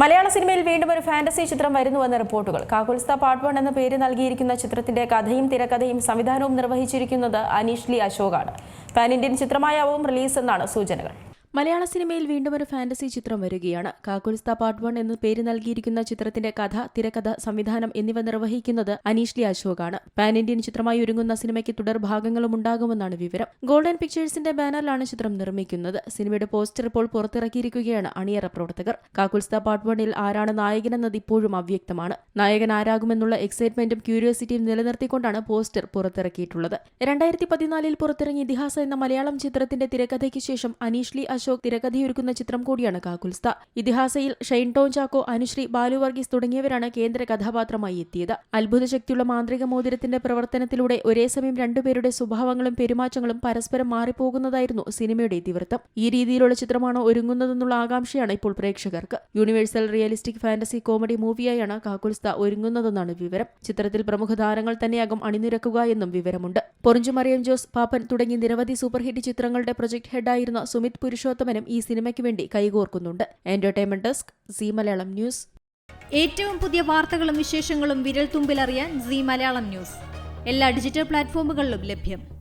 മലയാള സിനിമയിൽ വീണ്ടും ഒരു ഫാന്റസി ചിത്രം വരുന്നുവെന്ന റിപ്പോർട്ടുകൾ. കാകുൽസ്ത പാർട്ട് വൺ എന്ന പേര് നൽകിയിരിക്കുന്ന ചിത്രത്തിന്റെ കഥയും തിരക്കഥയും സംവിധാനവും നിർവഹിച്ചിരിക്കുന്നത് അനീഷ് ലി അശോകാണ്. പാൻ ഇന്ത്യൻ ചിത്രമായാവും റിലീസ് എന്നാണ് സൂചനകൾ. മലയാള സിനിമയിൽ വീണ്ടും ഒരു ഫാന്റസി ചിത്രം വരികയാണ്. കാക്കുൽസ്ത പാർട്ട് വൺ എന്ന് പേര് നൽകിയിരിക്കുന്ന ചിത്രത്തിന്റെ കഥ തിരക്കഥ സംവിധാനം എന്നിവ നിർവഹിക്കുന്നത് അനീഷ് ലി അശോകാണ്. പാൻ ഇന്ത്യൻ ചിത്രമായി ഒരുങ്ങുന്ന സിനിമയ്ക്ക് തുടർ ഭാഗങ്ങളും ഉണ്ടാകുമെന്നാണ് വിവരം. ഗോൾഡൻ പിക്ചേഴ്സിന്റെ ബാനറിലാണ് ചിത്രം നിർമ്മിക്കുന്നത്. സിനിമയുടെ പോസ്റ്റർ ഇപ്പോൾ പുറത്തിറക്കിയിരിക്കുകയാണ് അണിയറ പ്രവർത്തകർ. കാക്കുൽസ്ത പാർട്ട് വണ്ണിൽ ആരാണ് നായകനെന്നത് ഇപ്പോഴും അവ്യക്തമാണ്. നായകൻ ആരാകുമെന്നുള്ള എക്സൈറ്റ്മെന്റും ക്യൂരിയോസിറ്റിയും നിലനിർത്തിക്കൊണ്ടാണ് പോസ്റ്റർ പുറത്തിറക്കിയിട്ടുള്ളത്. രണ്ടായിരത്തി പതിനാലിൽ പുറത്തിറങ്ങിയ ഇതിഹാസ എന്ന മലയാളം ചിത്രത്തിന്റെ തിരക്കഥയ്ക്ക് ശേഷം അനീഷ് ലി അശോക് തിരക്കഥയൊരുക്കുന്ന ചിത്രം കൂടിയാണ് കാക്കുൽസ്ത. ഇതിഹാസയിൽ ഷെയ്ൻ ടോൺ ചാക്കോ അനുശ്രീ ബാലു വർഗീസ് തുടങ്ങിയവരാണ് കേന്ദ്ര കഥാപാത്രമായി എത്തിയത്. അത്ഭുത ശക്തിയുള്ള മാന്ത്രിക മോതിരത്തിന്റെ പ്രവർത്തനത്തിലൂടെ ഒരേ സമയം രണ്ടുപേരുടെ സ്വഭാവങ്ങളും പെരുമാറ്റങ്ങളും പരസ്പരം മാറിപ്പോകുന്നതായിരുന്നു സിനിമയുടെ ഇതിവൃത്തം. ഈ രീതിയിലുള്ള ചിത്രമാണോ ഒരുങ്ങുന്നതെന്നുള്ള ആകാംക്ഷയാണ് ഇപ്പോൾ പ്രേക്ഷകർക്ക്. യൂണിവേഴ്സൽ റിയലിസ്റ്റിക് ഫാന്റസി കോമഡി മൂവിയായാണ് കാക്കുൽസ്ത ഒരുങ്ങുന്നതെന്നാണ് വിവരം. ചിത്രത്തിൽ പ്രമുഖ താരങ്ങൾ തന്നെയാകും അണിനിരക്കുക എന്നും വിവരമുണ്ട്. പൊറിഞ്ചുമറിയം ജോസ് പാപ്പൻ തുടങ്ങി നിരവധി സൂപ്പർ ഹിറ്റ് ചിത്രങ്ങളുടെ പ്രൊജക്ട് ഹെഡായിരുന്ന സുമിത് പുരുഷോത്തമനും ഈ സിനിമയ്ക്ക് വേണ്ടി കൈകോർക്കുന്നുണ്ട്. Entertainment desk Zee Malayalam news. ഏറ്റവും പുതിയ വാർത്തകളും വിശേഷങ്ങളും വിരൽ തുമ്പിലറിയാൻ സി മലയാളം ന്യൂസ്. എല്ലാ ഡിജിറ്റൽ പ്ലാറ്റ്ഫോമുകളിലും ലഭ്യം.